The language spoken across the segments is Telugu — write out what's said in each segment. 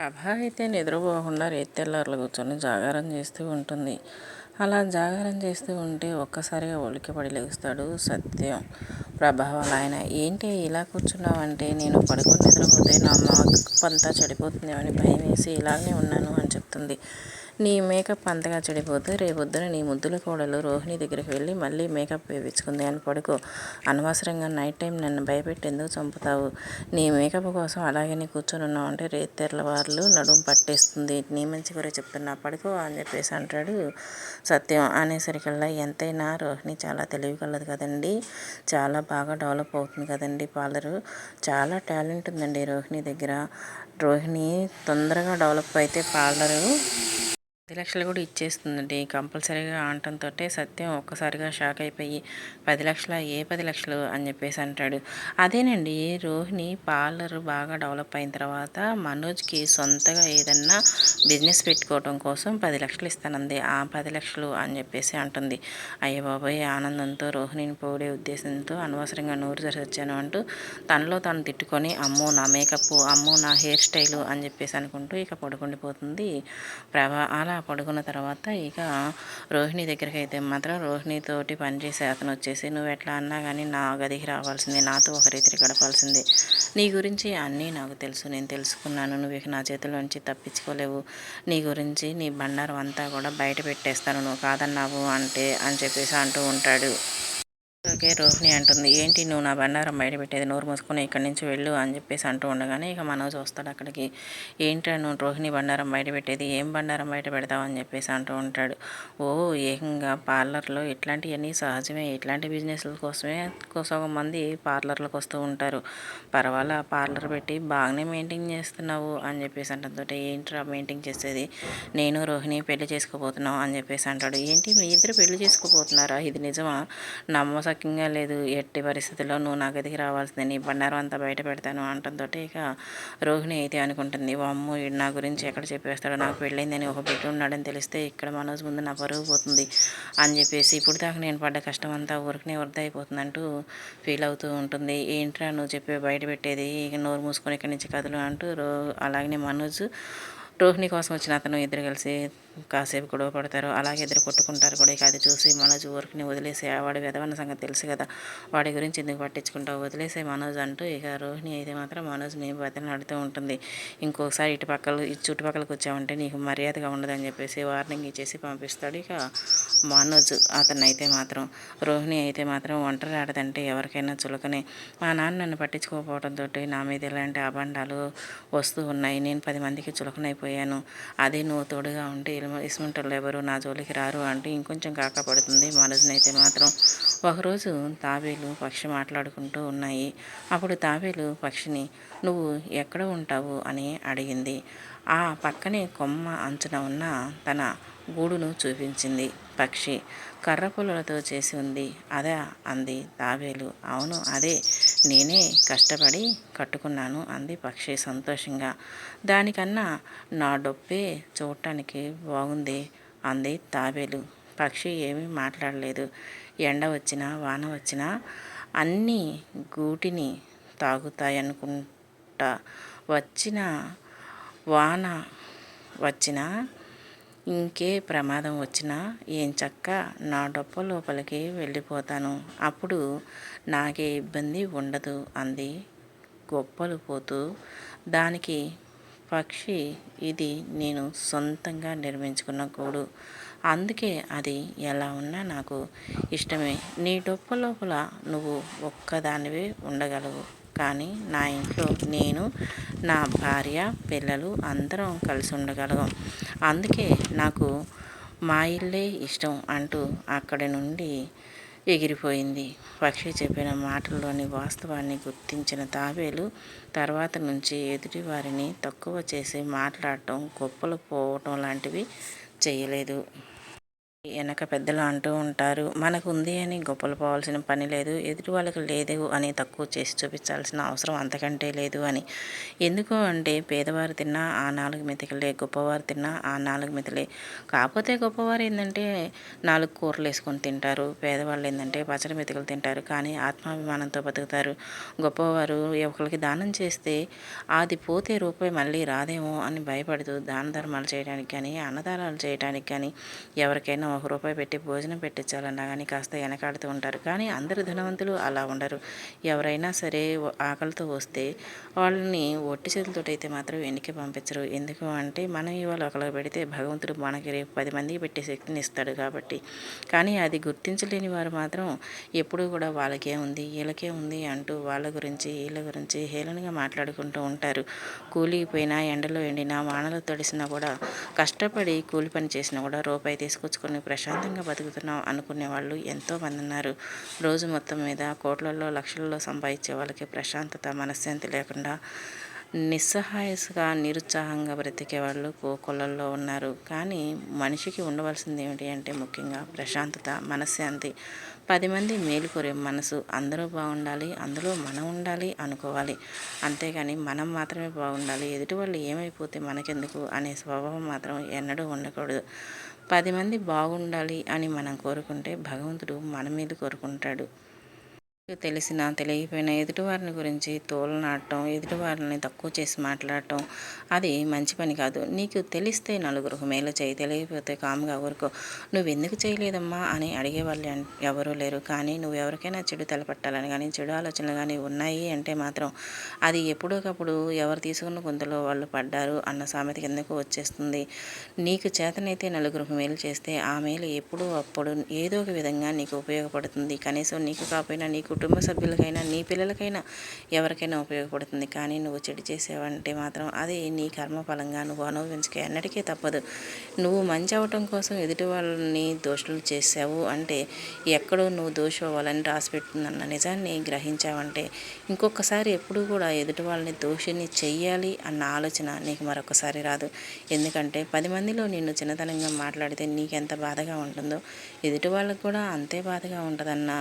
ప్రభ అయితే నిద్రపోకుండా రేత్తెల్లార్లు కూర్చొని జాగారం చేస్తూ ఉంటుంది. అలా జాగారం చేస్తూ ఉంటే ఒక్కసారిగా ఉలిక్కిపడి లేస్తాడు సత్యం. ప్రభ వాళ్ళ ఆయన ఏంటి ఇలా కూర్చున్నావంటే? నేను పడుకొని నిద్రపోతే నా మాకు అంతా చెడిపోతుందేమని భయం వేసి ఇలాగే ఉన్నాను అని చెప్తుంది. నీ మేకప్ అంతగా చెడిపోతే రేపొద్దున నీ ముద్దుల కోడలు రోహిణి దగ్గరికి వెళ్ళి మళ్ళీ మేకప్ వేయించుకుంది అని పడుకో. అనవసరంగా నైట్ టైం నన్ను భయపెట్టేందుకు చంపుతావు? నీ మేకప్ కోసం అలాగే కూర్చొని ఉన్నావు అంటే రేత్తెర్ల వార్లు నడుము పట్టేస్తుంది. నీ మంచి కూడా చెప్తున్నా పడుకో అని చెప్పేసి అంటాడు సత్యం. అనేసరికల్లా ఎంతైనా రోహిణి చాలా తెలివి కలదు కదండి. చాలా బాగా డెవలప్ అవుతుంది కదండి పార్లరు. చాలా టాలెంట్ ఉందండి రోహిణి దగ్గర. రోహిణి తొందరగా డెవలప్ అయితే పార్లరు పది లక్షలు కూడా ఇచ్చేస్తుందండి. కంపల్సరీగా అనటంతో సత్యం ఒక్కసారిగా షాక్ అయిపోయి పది లక్షల? ఏ పది లక్షలు? అని చెప్పేసి అంటాడు. అదేనండి రోహిణి పార్లర్ బాగా డెవలప్ అయిన తర్వాత మనోజ్కి సొంతగా ఏదన్నా బిజినెస్ పెట్టుకోవడం కోసం పది లక్షలు ఇస్తానంది. ఆ పది లక్షలు అని చెప్పేసి అంటుంది. అయ్య బాబాయ్ ఆనందంతో రోహిణిని పోడే ఉద్దేశంతో అనవసరంగా నోరు జరిచాను అంటూ తనలో తను తిట్టుకొని అమ్మో నా మేకప్ అమ్మో నా హెయిర్ స్టైలు అని చెప్పేసి అనుకుంటూ ఇక పడుకుండిపోతుంది ప్రభా. అలా పడుకున్న తర్వాత ఇక రోహిణి దగ్గరికి అయితే మాత్రం రోహిణితోటి పనిచేసే అతను వచ్చేసి నువ్వు ఎట్లా అన్నా కానీ నా గదికి రావాల్సిందే నాతో ఒక రీతిని గడపాల్సిందే. నీ గురించి అన్నీ నాకు తెలుసు నేను తెలుసుకున్నాను. నువ్వు ఇక నా చేతిలోంచి తప్పించుకోలేవు. నీ గురించి నీ బండారం అంతా కూడా బయట పెట్టేస్తాను. నువ్వు కాదన్నావు అంటే అని చెప్పేసి అంటూ ఉంటాడు. ఓకే రోహిణి అంటుంది ఏంటి నువ్వు నా బండారం బయట పెట్టేది? నోరు మూసుకొని ఇక్కడి నుంచి వెళ్ళు అని చెప్పేసి అంటూ ఉండగానే ఇక మనోజ్ వస్తాడు అక్కడికి. ఏంటి నువ్వు రోహిణి బండారం బయట పెట్టేది? ఏం బండారం బయట పెడతావు? అని చెప్పేసి అంటూ ఉంటాడు. ఓ ఏకంగా పార్లర్లో ఇట్లాంటివన్నీ సహజమే. ఇట్లాంటి బిజినెస్ల కోసమే కొంతమంది మంది పార్లర్లకు వస్తూ ఉంటారు. పర్వాలా పార్లర్ పెట్టి బాగానే మెయింటైన్ చేస్తున్నావు అని చెప్పేసి అంటే ఏంట్రా మెయింటైన్ చేసేది? నేను రోహిణి పెళ్ళి చేసుకోబోతున్నావు అని చెప్పేసి అంటాడు. ఏంటి మీ ఇద్దరు పెళ్ళి చేసుకోబోతున్నారా? ఇది నిజమా? నమ్మసక్కి ముఖ్యంగా లేదు ఎట్టి పరిస్థితుల్లో నువ్వు నా గదికి రావాల్సిందే నీ బండారం అంతా బయట పెడతాను అనటంతో ఇక రోహిణి అయితే అనుకుంటుంది. అమ్ము నా గురించి ఎక్కడ చెప్పేస్తాడో? నాకు పెళ్ళైందని ఒక బిడ్డ ఉన్నాడని తెలిస్తే ఇక్కడ మనోజ్ ముందు నా పరుగు పోతుంది అని చెప్పేసి ఇప్పుడు దాకా నేను పడ్డ కష్టం అంతా ఊరికనే వృద్ధ అయిపోతుందంటూ ఫీల్ అవుతూ ఉంటుంది. ఏంట్రా నువ్వు చెప్పి బయట పెట్టేది? ఇక నోరు మూసుకొని ఇక్కడి నుంచి కదలు అంటూ రో అలాగనే మనోజ్ రోహిణి కోసం వచ్చిన అతను ఇద్దరు కలిసి కాసేపు గొడవ పడతారు. అలాగే ఇద్దరు కొట్టుకుంటారు కూడా. ఇక అది చూసి మనోజ్ ఊరికి వదిలేసే వాడి విధవన్న సంగతి తెలుసు కదా. వాడి గురించి ఎందుకు పట్టించుకుంటావు? వదిలేసే మనోజ్ అంటూ ఇక రోహిణి అయితే మాత్రం మనోజ్ని బతిలాడుతూ ఉంటుంది. ఇంకోసారి ఇటు పక్కల ఇటు చుట్టుపక్కలకు వచ్చామంటే నీకు మర్యాదగా ఉండదని చెప్పేసి వార్నింగ్ ఇచ్చేసి పంపిస్తాడు ఇక మనోజ్ అతను అయితే మాత్రం. రోహిణి అయితే మాత్రం ఒంటరి ఆడదంటే ఎవరికైనా చులకనే. మా నాన్న నన్ను పట్టించుకోకపోవడంతో నా మీద ఇలాంటి అభండాలు వస్తూ ఉన్నాయి. నేను పది మందికి చులకనైపోయాను అదే నువ్వు తోడుగా ఉంటే ఇసుమంటలు ఎవరు నా జోలికి రారు అంటే ఇంకొంచెం కాకపడుతుంది మనసునైతే మాత్రం ఒకరోజు తాబేలు పక్షి మాట్లాడుకుంటూ ఉన్నాయి. అప్పుడు తాబేలు పక్షిని నువ్వు ఎక్కడ ఉంటావు అని అడిగింది. ఆ పక్కనే కొమ్మ అంచున ఉన్న తన గూడును చూపించింది. పక్షి కర్ర పుల్లలతో చేసి ఉంది. అదే అంది తాబేలు అవును అదే. నేనే కష్టపడి కట్టుకున్నాను అంది పక్షి సంతోషంగా. దానికన్నా నా డొప్పే చూడటానికి బాగుంది అంది తాబేలు పక్షి ఏమీ మాట్లాడలేదు. ఎండ వచ్చినా వాన వచ్చినా అన్నీ గూటిని తాగుతాయనుకుంటా. వచ్చిన వాన వచ్చినా ఇంకే ప్రమాదం వచ్చినా ఏం చక్క నా డొప్ప లోపలికి వెళ్ళిపోతాను. అప్పుడు నాకే ఇబ్బంది ఉండదు అంది. గొప్పలు పోతూ దానికి పక్షి ఇది నేను సొంతంగా నిర్మించుకున్న గూడు. అందుకే అది ఎలా ఉన్నా నాకు ఇష్టమే. నీ డొప్ప లోపల నువ్వు ఒక్కదానివే ఉండగలవు. కానీ నా ఇంట్లో నేను నా భార్య పిల్లలు అందరం కలిసి ఉండగలం అందుకే నాకు మా ఇల్లే ఇష్టం అంటూ అక్కడి నుండి ఎగిరిపోయింది. పక్షి చెప్పిన మాటల్లోని వాస్తవాన్ని గుర్తించిన తాబేలు తర్వాత నుంచి ఎదుటి వారిని తక్కువ చేసి మాట్లాడటం గొప్పలు పోవటం లాంటివి చేయలేదు. వెనక పెద్దలు అంటూ ఉంటారు. మనకు ఉంది అని గొప్పలు పోవాల్సిన పని లేదు. ఎదుటి వాళ్ళకి లేదు అని తక్కువ చేసి చూపించాల్సిన అవసరం అంతకంటే లేదు అని. ఎందుకు అంటే పేదవారు తిన్నా ఆ నాలుగు మెతికలే గొప్పవారు తిన్నా ఆ నాలుగు మెతులే. కాకపోతే గొప్పవారు ఏంటంటే నాలుగు కూరలు వేసుకొని తింటారు. పేదవాళ్ళు ఏంటంటే పచ్చడి మెతుకులు తింటారు. కానీ ఆత్మాభిమానంతో బతుకుతారు. గొప్పవారు ఒకరికి దానం చేస్తే అది పోతే రూపాయి మళ్ళీ రాదేమో అని భయపడుతూ దాన ధర్మాలు చేయడానికి కానీ అన్నదానాలు చేయడానికి కానీ ఎవరికైనా ఒక రూపాయి పెట్టి భోజనం పెట్టించాలన్నా కానీ కాస్త వెనకాడుతూ ఉంటారు. కానీ అందరు ధనవంతులు అలా ఉండరు. ఎవరైనా సరే ఆకలితో వస్తే వాళ్ళని ఒట్టి చేతులతో అయితే మాత్రం వెనక్కి పంపించరు. ఎందుకు అంటే మనం ఇవాళ ఒకరికి పెడితే భగవంతుడు మనకి రేపు పది మందికి పెట్టే శక్తిని ఇస్తాడు కాబట్టి. కానీ అది గుర్తించలేని వారు మాత్రం ఎప్పుడూ కూడా వాళ్ళకే ఉంది వీళ్ళకే ఉంది అంటూ వాళ్ళ గురించి వీళ్ళ గురించి హేళనగా మాట్లాడుకుంటూ ఉంటారు. కూలిపోయినా ఎండలో ఎండినా వానలు తడిసినా కూడా కష్టపడి కూలి పని చేసినా కూడా రూపాయి తీసుకొచ్చుకొని ప్రశాంతంగా బతుకుతున్నాం అనుకునే వాళ్ళు ఎంతోమంది ఉన్నారు. రోజు మొత్తం మీద కోట్లలో లక్షలలో సంపాదించే వాళ్ళకి ప్రశాంతత మనశ్శాంతి లేకుండా నిస్సహాయసుగా నిరుత్సాహంగా బ్రతికే వాళ్ళు కోకొల్లల్లో ఉన్నారు. కానీ మనిషికి ఉండవలసింది ఏమిటి అంటే ముఖ్యంగా ప్రశాంతత మనశ్శాంతి. పది మంది మేలు కోరే మనసు అందరూ బాగుండాలి అందులో మనం ఉండాలి అనుకోవాలి. అంతేగాని మనం మాత్రమే బాగుండాలి ఎదుటి వాళ్ళు ఏమైపోతే మనకెందుకు అనే స్వభావం మాత్రం ఎన్నడూ ఉండకూడదు. పది మంది బాగుండాలి అని మనం కోరుకుంటే భగవంతుడు మన మీద కోరుకుంటాడు. తెలిసిన తెలియపోయిన ఎదుటివారిని గురించి తోలనాడటం ఎదుటివారిని తక్కువ చేసి మాట్లాడటం అది మంచి పని కాదు. నీకు తెలిస్తే నలుగురు మేలు చేయి తెలియకపోతే కాముగా ఊరుకో. నువ్వు ఎందుకు చేయలేదమ్మా అని అడిగేవాళ్ళు ఎవరూ లేరు. కానీ నువ్వు ఎవరికైనా చెడు తలపెట్టాలని కానీ చెడు ఆలోచనలు కానీ ఉన్నాయి అంటే మాత్రం అది ఎప్పుడోకప్పుడు ఎవరు తీసుకున్న గుంతలో వాళ్ళు పడ్డారు అన్న సామెత కిందకు వచ్చేస్తుంది. నీకు చేతనైతే నలుగురు మేలు చేస్తే ఆ మేలు ఎప్పుడూ అప్పుడు ఏదో ఒక విధంగా నీకు ఉపయోగపడుతుంది. కనీసం నీకు కాకపోయినా నీకు కుటుంబ సభ్యులకైనా నీ పిల్లలకైనా ఎవరికైనా ఉపయోగపడుతుంది. కానీ నువ్వు చెడు చేసావంటే మాత్రం అది నీ కర్మఫలంగా నువ్వు అనుభవించక ఎన్నటికీ తప్పదు. నువ్వు మంచి అవటం కోసం ఎదుటి వాళ్ళని దోషులు చేసావు అంటే ఎక్కడో నువ్వు దోషి అవ్వాలని రాసిపెట్టిందన్న నిజాన్ని గ్రహించావంటే ఇంకొకసారి ఎప్పుడు కూడా ఎదుటి వాళ్ళని దోషిని చెయ్యాలి అన్న ఆలోచన నీకు మరొకసారి రాదు. ఎందుకంటే పది మందిలో నిన్ను చిన్నతనంగా మాట్లాడితే నీకెంత బాధగా ఉంటుందో ఎదుటి వాళ్ళకు కూడా అంతే బాధగా ఉంటుందన్న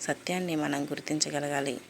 సత్యాన్ని మనం గుర్తించగలగాలి.